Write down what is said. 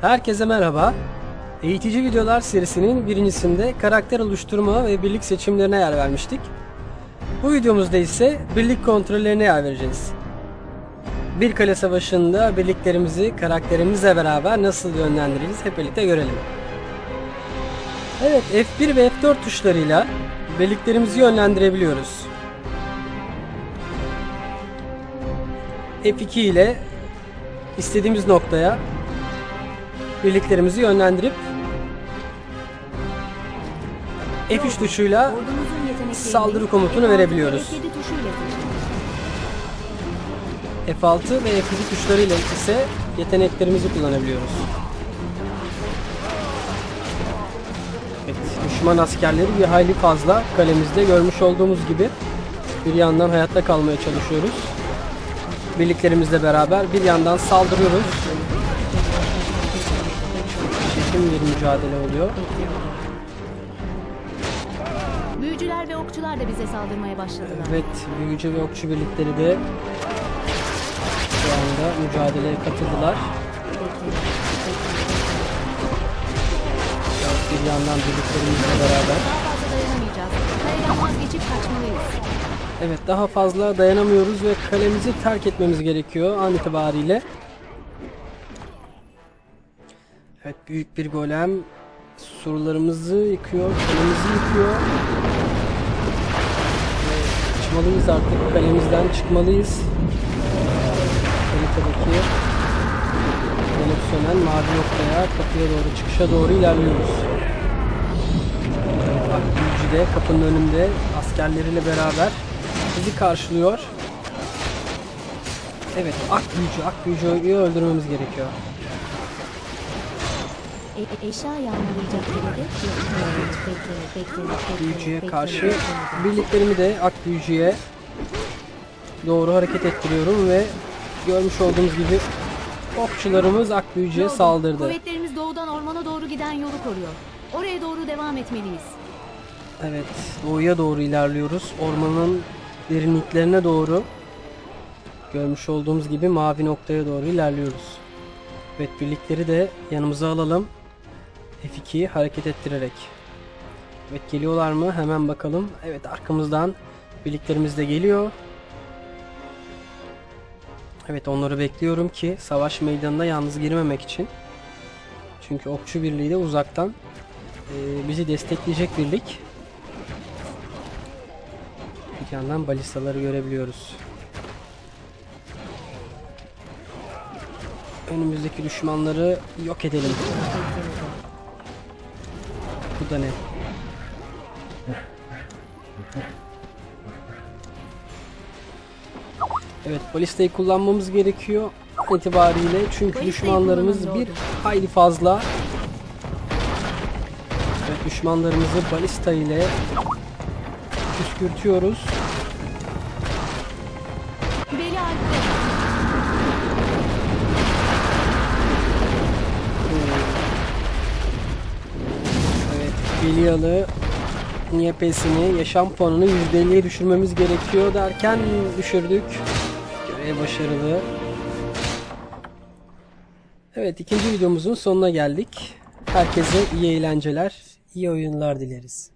Herkese merhaba. Eğitici videolar serisinin birincisinde karakter oluşturma ve birlik seçimlerine yer vermiştik. Bu videomuzda ise birlik kontrollerine yer vereceğiz. Bir kale savaşında birliklerimizi karakterimizle beraber nasıl yönlendiririz hep birlikte görelim. Evet F1 ve F4 tuşlarıyla birliklerimizi yönlendirebiliyoruz. F2 ile istediğimiz noktaya birliklerimizi yönlendirip F3 tuşuyla saldırı komutunu F6 verebiliyoruz. F7 tuşuyla seçin. F6 ve F7 tuşlarıyla ise yeteneklerimizi kullanabiliyoruz. Evet, düşman askerleri bir hayli fazla kalemizde görmüş olduğumuz gibi bir yandan hayatta kalmaya çalışıyoruz. Birliklerimizle beraber bir yandan saldırıyoruz. Çetin bir mücadele oluyor. Büyücüler ve okçular da bize saldırmaya başladılar. Evet, büyücü ve okçu birlikleri de şu anda mücadeleye katıldılar. Bir yandan birliklerimizle beraber. Daha fazla dayanamayacağız. Kaleden vazgeçip kaçmalıyız. Evet, daha fazla dayanamıyoruz ve kalemizi terk etmemiz gerekiyor an itibariyle. Evet, büyük bir golem surlarımızı yıkıyor, kalemizi yıkıyor. Ve çıkmalıyız artık, kalemizden çıkmalıyız. Haritadaki yanıp sönen mavi noktaya, kapıya doğru, çıkışa doğru ilerliyoruz. Evet, Akbüyücü de kapının önünde askerleriyle beraber bizi karşılıyor. Evet, Akbüyücü, Akbüyücü'yü öldürmemiz gerekiyor. E, e, eşya yağmalayacak biri de bekle, Büyücüye karşı birliklerimi de Akbüyücü'ye doğru hareket ettiriyorum ve görmüş olduğunuz gibi okçularımız Akbüyücüye Doğru. saldırdı. Kuvvetlerimiz doğudan ormana doğru giden yolu koruyor. Oraya doğru devam etmeliyiz. Evet, doğuya doğru ilerliyoruz. Ormanın derinliklerine doğru görmüş olduğumuz gibi mavi noktaya doğru ilerliyoruz. Evet, birlikleri de yanımıza alalım. F2'yi hareket ettirerek. Evet, geliyorlar mı? Hemen bakalım. Evet, arkamızdan birliklerimiz de geliyor. Evet, onları bekliyorum ki savaş meydanına yalnız girmemek için. Çünkü okçu birliği de uzaktan e, bizi destekleyecek birlik. Bir yandan balistaları görebiliyoruz. Önümüzdeki düşmanları yok edelim. Bu da ne? Evet balistayı kullanmamız gerekiyor itibariyle çünkü düşmanlarımız bir hayli fazla. Evet düşmanlarımızı balista ile püskürtüyoruz. Beli Belialı Niyepesini, yaşam puanını %50'ye düşürmemiz gerekiyor derken düşürdük. Görev başarılı. Evet, ikinci videomuzun sonuna geldik. Herkese iyi eğlenceler, iyi oyunlar dileriz.